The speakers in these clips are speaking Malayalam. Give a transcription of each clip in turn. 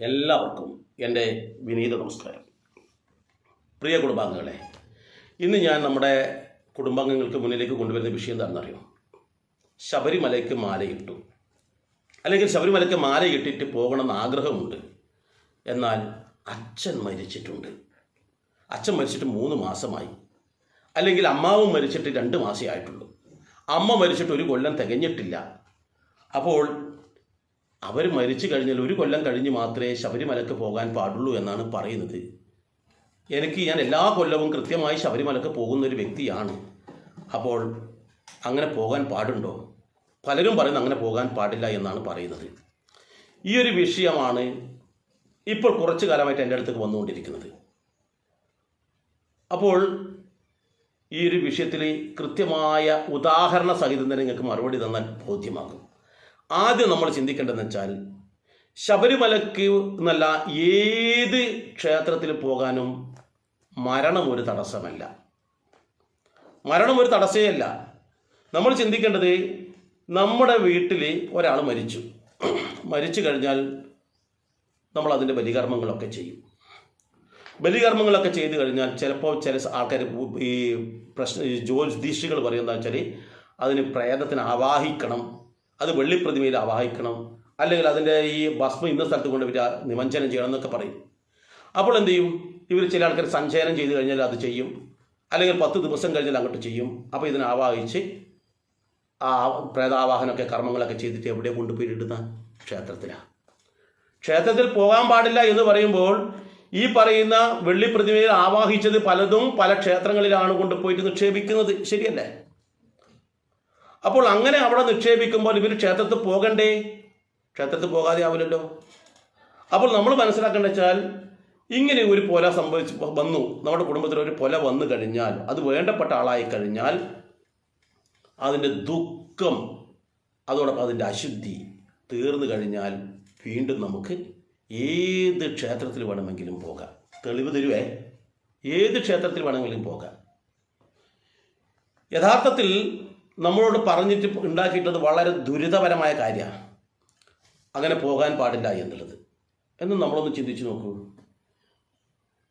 എല്ലാവർക്കും എന്റെ വിനീത നമസ്കാരം. പ്രിയ കുടുംബാംഗങ്ങളെ ഇന്ന് ഞാൻ നമ്മുടെ കുടുംബാംഗങ്ങൾക്ക് മുന്നിലേക്ക് കൊണ്ടുവരുന്ന വിഷയം എന്താണെന്നറിയോ? ശബരിമലയ്ക്ക് മാലയിട്ടു. അല്ലെങ്കിൽ ശബരിമലയ്ക്ക് മാലയിട്ടിട്ട് പോകണമെന്ന് ആഗ്രഹമുണ്ട്. എന്നാൽ അച്ഛൻ മരിച്ചിട്ടുണ്ട്. അച്ഛൻ മരിച്ചിട്ട് മൂന്ന് മാസമായി. അല്ലെങ്കിൽ അമ്മാവും മരിച്ചിട്ട് രണ്ട് മാസമേ ആയിട്ടുള്ളൂ. അമ്മ മരിച്ചിട്ട് ഒരു കൊല്ലം തികഞ്ഞിട്ടില്ല. അപ്പോൾ അവർ മരിച്ചു കഴിഞ്ഞാൽ ഒരു കൊല്ലം കഴിഞ്ഞ് മാത്രമേ ശബരിമലക്ക് പോകാൻ പാടുള്ളൂ എന്നാണ് പറയുന്നത്. എനിക്ക് ഞാൻ എല്ലാ കൊല്ലവും കൃത്യമായി ശബരിമലക്ക് പോകുന്ന ഒരു വ്യക്തിയാണ്. അപ്പോൾ അങ്ങനെ പോകാൻ പാടുണ്ടോ? പലരും പറയുന്നത് അങ്ങനെ പോകാൻ പാടില്ല എന്നാണ് പറയുന്നത്. ഈ ഒരു വിഷയമാണ് ഇപ്പോൾ കുറച്ചു കാലമായിട്ട് എന്റെ അടുത്തേക്ക് വന്നുകൊണ്ടിരിക്കുന്നത്. അപ്പോൾ ഈ ഒരു വിഷയത്തിൽ കൃത്യമായ ഉദാഹരണ സഹിതം തന്നെ നിങ്ങൾക്ക് മറുപടി തന്നാൽ ബോധ്യമാകും. ആദ്യം നമ്മൾ ചിന്തിക്കേണ്ടതെന്ന് വെച്ചാൽ ശബരിമലയ്ക്ക് എന്നല്ല ഏത് ക്ഷേത്രത്തിൽ പോകാനും മരണം ഒരു തടസ്സമല്ല. മരണം ഒരു തടസ്സമല്ല നമ്മൾ ചിന്തിക്കേണ്ടത് നമ്മുടെ വീട്ടിൽ ഒരാൾ മരിച്ചു. മരിച്ചു കഴിഞ്ഞാൽ നമ്മൾ അതിന്റെ ബലികർമ്മങ്ങളൊക്കെ ചെയ്യും. ബലികർമ്മങ്ങളൊക്കെ ചെയ്ത് കഴിഞ്ഞാൽ ചിലപ്പോൾ ചില ആൾക്കാർ ഈ പ്രശ്ന ജ്യോതിഷികൾ പറയുന്നത് വെച്ചാൽ അതിന് പ്രേതത്തിന് ആവാഹിക്കണം. അത് വെള്ളിപ്രതിമയിൽ ആവാഹിക്കണം. അല്ലെങ്കിൽ അതിന്റെ ഈ ഭസ്മം ഇന്ന സ്ഥലത്ത് കൊണ്ട് നിമഞ്ജനം ചെയ്യണം എന്നൊക്കെ പറയും. അപ്പോൾ എന്ത് ചെയ്യും? ഇവർ ചില ആൾക്കാർ സഞ്ചയനം ചെയ്ത് കഴിഞ്ഞാൽ അത് ചെയ്യും. അല്ലെങ്കിൽ പത്ത് ദിവസം കഴിഞ്ഞാൽ അങ്ങോട്ട് ചെയ്യും. അപ്പോൾ ഇതിനെ ആവാഹിച്ച് ആ പ്രേതാവാഹനമൊക്കെ കർമ്മങ്ങളൊക്കെ ചെയ്തിട്ട് എവിടെ കൊണ്ടുപോയി ഇടുന്ന ക്ഷേത്രത്തിലാണ് ക്ഷേത്രത്തിൽ പോകാൻ പാടില്ല എന്ന് പറയുമ്പോൾ ഈ പറയുന്ന വെള്ളിപ്രതിമയിൽ ആവാഹിച്ചത് പലതും പല ക്ഷേത്രങ്ങളിലാണ് കൊണ്ടുപോയിട്ട് നിക്ഷേപിക്കുന്നത്. ശരിയല്ലേ? അപ്പോൾ അങ്ങനെ അവിടെ നിക്ഷേപിക്കുമ്പോൾ ഇവർ ക്ഷേത്രത്തിൽ പോകണ്ടേ? ക്ഷേത്രത്തിൽ പോകാതെ ആവില്ലല്ലോ. അപ്പോൾ നമ്മൾ മനസ്സിലാക്കേണ്ട വെച്ചാൽ ഇങ്ങനെ ഒരു പൊല സംഭവിച്ച് വന്നു. നമ്മുടെ കുടുംബത്തിൽ ഒരു പൊല വന്നു കഴിഞ്ഞാൽ അത് വേണ്ടപ്പെട്ട ആളായി കഴിഞ്ഞാൽ അതിന്റെ ദുഃഖം അതോടൊപ്പം അതിന്റെ അശുദ്ധി തീർന്നു കഴിഞ്ഞാൽ വീണ്ടും നമുക്ക് ഏത് ക്ഷേത്രത്തിൽ വേണമെങ്കിലും പോകാം. തെളിവ് തരുവേ. ഏത് ക്ഷേത്രത്തിൽ വേണമെങ്കിലും പോകാം. യഥാർത്ഥത്തിൽ നമ്മളോട് പറഞ്ഞിട്ട് ഉണ്ടാക്കിയിട്ടുള്ളത് വളരെ ദുരിതപരമായ കാര്യമാണ്. അങ്ങനെ പോകാൻ പാടില്ല എന്നുള്ളത്. എന്ന് നമ്മളൊന്ന് ചിന്തിച്ചു നോക്കൂ.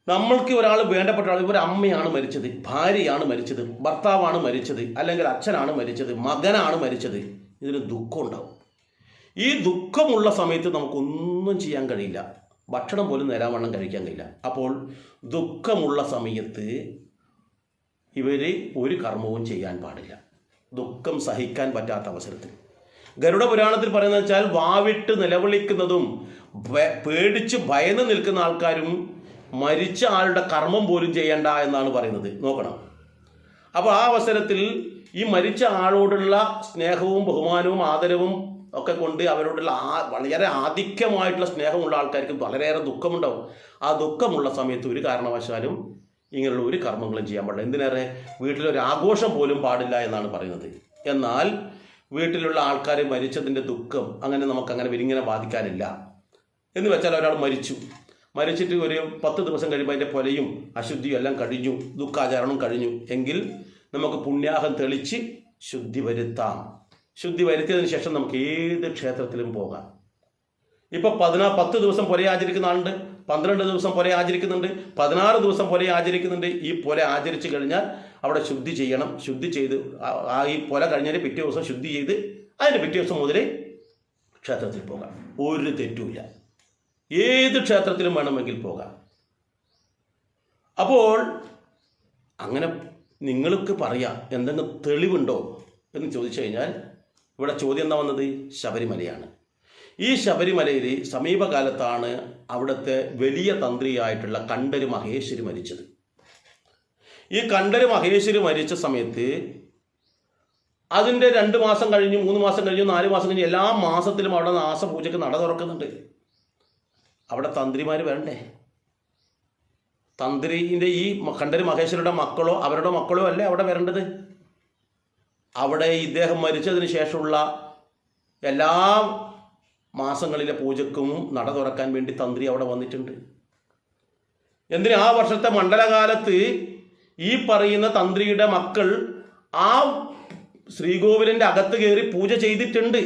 നമ്മൾക്ക് ഒരാൾ വേണ്ടപ്പെട്ട ആൾ ഒരു അമ്മയാണ് മരിച്ചത് ഭാര്യയാണ് മരിച്ചത് ഭർത്താവാണ് മരിച്ചത് അല്ലെങ്കിൽ അച്ഛനാണ് മരിച്ചത് മകനാണ് മരിച്ചത്. ഇതിന് ദുഃഖം ഉണ്ടാവും. ഈ ദുഃഖമുള്ള സമയത്ത് നമുക്കൊന്നും ചെയ്യാൻ കഴിയില്ല. ഭക്ഷണം പോലും നേരാവണ്ണം കഴിക്കാൻ കഴിയില്ല. അപ്പോൾ ദുഃഖമുള്ള സമയത്ത് ഇവർ ഒരു കർമ്മവും ചെയ്യാൻ പാടില്ല. ദുഃഖം സഹിക്കാൻ പറ്റാത്ത അവസരത്തിൽ. ഗരുഡ പുരാണത്തിൽ പറയുന്നത് വെച്ചാൽ വാവിട്ട് നിലവിളിക്കുന്നതും പേടിച്ച് ഭയന്ന് നിൽക്കുന്ന ആൾക്കാരും മരിച്ച ആളുടെ കർമ്മം പോലും ചെയ്യണ്ട എന്നാണ് പറയുന്നത്. നോക്കണം. അപ്പോൾ ആ അവസരത്തിൽ ഈ മരിച്ച ആളോടുള്ള സ്നേഹവും ബഹുമാനവും ആദരവും ഒക്കെ കൊണ്ട് അവരോടുള്ള ആ വളരെ ആധിക്യമായിട്ടുള്ള സ്നേഹമുള്ള ആൾക്കാർക്ക് വളരെയേറെ ദുഃഖമുണ്ടാവും. ആ ദുഃഖമുള്ള സമയത്ത് ഒരു കാരണവശാലും ഇങ്ങനെയുള്ള ഒരു കർമ്മങ്ങളും ചെയ്യാൻ പാടില്ല. എന്തിനേറെ? വീട്ടിലൊരു ആഘോഷം പോലും പാടില്ല എന്നാണ് പറയുന്നത്. എന്നാൽ വീട്ടിലുള്ള ആൾക്കാർ മരിച്ചതിന്റെ ദുഃഖം അങ്ങനെ നമുക്ക് അങ്ങനെ വിരിങ്ങനെ ബാധിക്കാനില്ല. എന്ന് വെച്ചാൽ ഒരാൾ മരിച്ചു. മരിച്ചിട്ട് ഒരു പത്ത് ദിവസം കഴിയുമ്പോൾ അതിന്റെ പൊലയും അശുദ്ധിയും എല്ലാം കഴിഞ്ഞു. ദുഃഖാചരണവും കഴിഞ്ഞു. എങ്കിൽ നമുക്ക് പുണ്യാഹം തെളിച്ച് ശുദ്ധി വരുത്താം. ശുദ്ധി വരുത്തിയതിന് ശേഷം നമുക്ക് ഏത് ക്ഷേത്രത്തിലും പോകാം. ഇപ്പൊ പതിനാ പത്ത് ദിവസം പൊല ആചരിക്കുന്ന ആളുണ്ട്. പന്ത്രണ്ട് ദിവസം പുര ആചരിക്കുന്നുണ്ട്. പതിനാറ് ദിവസം പുര ആചരിക്കുന്നുണ്ട്. ഈ പുര ആചരിച്ചു കഴിഞ്ഞാൽ അവിടെ ശുദ്ധി ചെയ്യണം. ശുദ്ധി ചെയ്ത് ആ- ഈ പൊല കഴിഞ്ഞാൽ പിറ്റേ ദിവസം ശുദ്ധി ചെയ്ത് അതിന്റെ പിറ്റേ ദിവസം മുതൽ ക്ഷേത്രത്തിൽ പോകാം. ഒരു തെറ്റുമില്ല ഏത് ക്ഷേത്രത്തിലും വേണമെങ്കിൽ പോകാം. അപ്പോൾ അങ്ങനെ നിങ്ങൾക്ക് പറയാം എന്തെങ്കിലും തെളിവുണ്ടോ എന്ന് ചോദിച്ചു കഴിഞ്ഞാൽ ഇവിടെ ചോദ്യം എന്താ വന്നത്? ശബരിമലയാണ്. ഈ ശബരിമലയിൽ സമീപകാലത്താണ് അവിടുത്തെ വലിയ തന്ത്രിയായിട്ടുള്ള കണ്ടര് മഹേശ്വരി മരിച്ചത്. ഈ കണ്ടര് മഹേശ്വരി മരിച്ച സമയത്ത് അതിന്റെ രണ്ട് മാസം കഴിഞ്ഞ് മൂന്ന് മാസം കഴിഞ്ഞു നാല് മാസം കഴിഞ്ഞ് എല്ലാ മാസത്തിലും അവിടെ നാസപൂജയ്ക്ക് നട തുറക്കുന്നുണ്ട്. അവിടെ തന്ത്രിമാർ വരണ്ടേ? തന്ത്രിന്റെ ഈ കണ്ടര് മഹേശ്വരിയുടെ മക്കളോ അവരുടെ മക്കളോ അല്ലേ അവിടെ വരേണ്ടത്? അവിടെ ഇദ്ദേഹം മരിച്ചതിന് ശേഷമുള്ള എല്ലാ മാസങ്ങളിലെ പൂജക്കും നട തുറക്കാൻ വേണ്ടി തന്ത്രി അവിടെ വന്നിട്ടുണ്ട്. എന്തിന് ആ വർഷത്തെ മണ്ഡലകാലത്ത് ഈ പറയുന്ന തന്ത്രിയുടെ മക്കൾ ആ ശ്രീകോവിലിന്റെ അകത്ത് കയറി പൂജ ചെയ്തിട്ടുണ്ട്?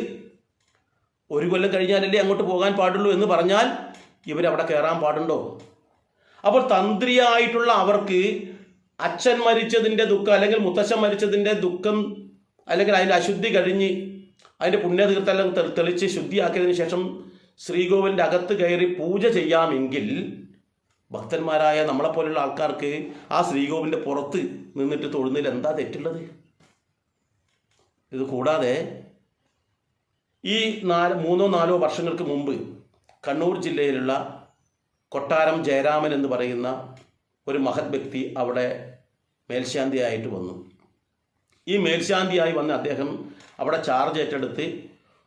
ഒരു കൊല്ലം കഴിഞ്ഞാലല്ലേ അങ്ങോട്ട് പോകാൻ പാടുള്ളൂ എന്ന് പറഞ്ഞാൽ ഇവരവിടെ കയറാൻ പാടുണ്ടോ? അപ്പോൾ തന്ത്രിയായിട്ടുള്ള അവർക്ക് അച്ഛൻ മരിച്ചതിന്റെ ദുഃഖം അല്ലെങ്കിൽ മുത്തശ്ശൻ മരിച്ചതിന്റെ ദുഃഖം അല്ലെങ്കിൽ അതിന്റെ അശുദ്ധി കഴിഞ്ഞ് അതിന്റെ പുണ്യതീർത്തെല്ലാം തെളിച്ച് ശുദ്ധിയാക്കിയതിന് ശേഷം ശ്രീകോവിലിന്റെ അകത്ത് കയറി പൂജ ചെയ്യാമെങ്കിൽ ഭക്തന്മാരായ നമ്മളെപ്പോലുള്ള ആൾക്കാർക്ക് ആ ശ്രീകോവിലിന്റെ പുറത്ത് നിന്നിട്ട് തൊഴുന്നതിൽ എന്താ തെറ്റുള്ളത്? ഇത് കൂടാതെ ഈ നാല് മൂന്നോ നാലോ വർഷങ്ങൾക്ക് മുമ്പ് കണ്ണൂർ ജില്ലയിലുള്ള കൊട്ടാരം ജയരാമൻ എന്ന് പറയുന്ന ഒരു മഹത് വ്യക്തി അവിടെ മേൽശാന്തിയായിട്ട് വന്നു. ഈ മേൽശാന്തിയായി വന്ന അദ്ദേഹം അവിടെ ചാർജ് ഏറ്റെടുത്ത്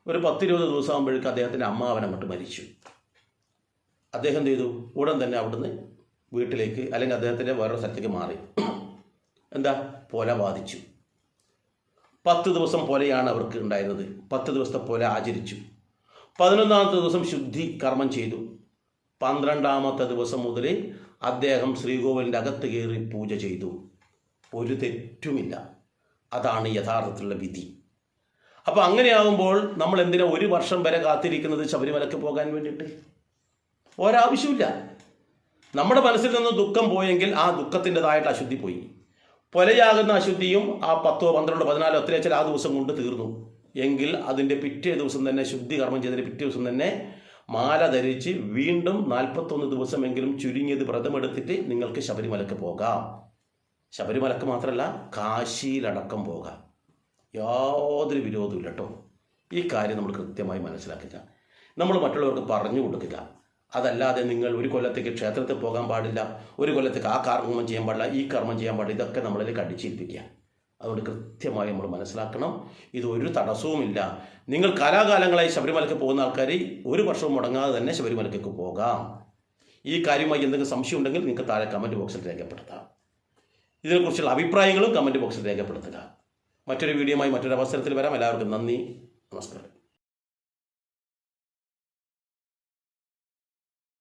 ഒരു പത്തിരുപത് ദിവസം ആകുമ്പോഴേക്കും അദ്ദേഹത്തിന്റെ അമ്മാവനെ അങ്ങോട്ട് മരിച്ചു. അദ്ദേഹം എന്ത് ചെയ്തു? ഉടൻ തന്നെ അവിടുന്ന് വീട്ടിലേക്ക് അല്ലെങ്കിൽ അദ്ദേഹത്തിന്റെ വേറൊരു സ്ഥലത്തേക്ക് മാറി. എന്താ? പോല ബാധിച്ചു പത്ത് ദിവസം പോലെയാണ് അവർക്ക് ഉണ്ടായിരുന്നത്. പത്ത് ദിവസത്തെ പോലെ ആചരിച്ചു. പതിനൊന്നാമത്തെ ദിവസം ശുദ്ധി കർമ്മം ചെയ്തു. പന്ത്രണ്ടാമത്തെ ദിവസം മുതൽ അദ്ദേഹം ശ്രീകോവിലിന്റെ അകത്ത് കയറി പൂജ ചെയ്തു. ഒരു തെറ്റുമില്ല. അതാണ് യഥാർത്ഥത്തിലുള്ള വിധി. അപ്പോൾ അങ്ങനെയാകുമ്പോൾ നമ്മൾ എന്തിനാ ഒരു വർഷം വരെ കാത്തിരിക്കുന്നത് ശബരിമലയ്ക്ക് പോകാൻ വേണ്ടിയിട്ട്? ഒരാവശ്യമില്ല നമ്മുടെ മനസ്സിൽ നിന്ന് ദുഃഖം പോയെങ്കിൽ ആ ദുഃഖത്തിന്റെതായിട്ട് അശുദ്ധി പോയി. പൊലയാകുന്ന അശുദ്ധിയും ആ പത്തോ പന്ത്രണ്ടോ പതിനാലോ എത്ര വെച്ചാൽ ആ ദിവസം കൊണ്ട് തീർന്നു. എങ്കിൽ അതിന്റെ പിറ്റേ ദിവസം തന്നെ ശുദ്ധി കർമ്മം ചെയ്തതിന്റെ പിറ്റേ ദിവസം തന്നെ മാല ധരിച്ച് വീണ്ടും നാൽപ്പത്തൊന്ന് ദിവസമെങ്കിലും ചുരുങ്ങിയത് വ്രതമെടുത്തിട്ട് നിങ്ങൾക്ക് ശബരിമലയ്ക്ക് പോകാം. ശബരിമലക്ക് മാത്രമല്ല കാശിയിലടക്കം പോകാം യാതൊരു വിരോധവും ഇല്ല കേട്ടോ ഈ കാര്യം നമ്മൾ കൃത്യമായി മനസ്സിലാക്കുക നമ്മൾ മറ്റുള്ളവർക്ക് പറഞ്ഞു കൊടുക്കുക അതല്ലാതെ നിങ്ങൾ ഒരു കൊല്ലത്തേക്ക് ക്ഷേത്രത്തിൽ പോകാൻ പാടില്ല ഒരു കൊല്ലത്തേക്ക് ആ കർമ്മം ചെയ്യാൻ പാടില്ല ഈ കർമ്മം ചെയ്യാൻ പാടില്ല ഇതൊക്കെ നമ്മളിൽ കടിച്ചിരിപ്പിക്കുക. അതുകൊണ്ട് കൃത്യമായി നമ്മൾ മനസ്സിലാക്കണം. ഇത് ഒരു തടസ്സവുമില്ല. നിങ്ങൾ കാലാകാലങ്ങളായി ശബരിമലയ്ക്ക് പോകുന്ന ആൾക്കാർ ഒരു വർഷവും മുടങ്ങാതെ തന്നെ ശബരിമലയ്ക്ക് പോകാം. ഈ കാര്യമായി എന്തെങ്കിലും സംശയം ഉണ്ടെങ്കിൽ നിങ്ങൾക്ക് താഴെ കമന്റ് ബോക്സിൽ രേഖപ്പെടുത്താം. ഇതിനെക്കുറിച്ചുള്ള അഭിപ്രായങ്ങളും കമന്റ് ബോക്സിൽ രേഖപ്പെടുത്തുക. മറ്റൊരു വീഡിയോയുമായി മറ്റൊരു അവസരത്തിൽ വരാം. എല്ലാവർക്കും നന്ദി. നമസ്കാരം.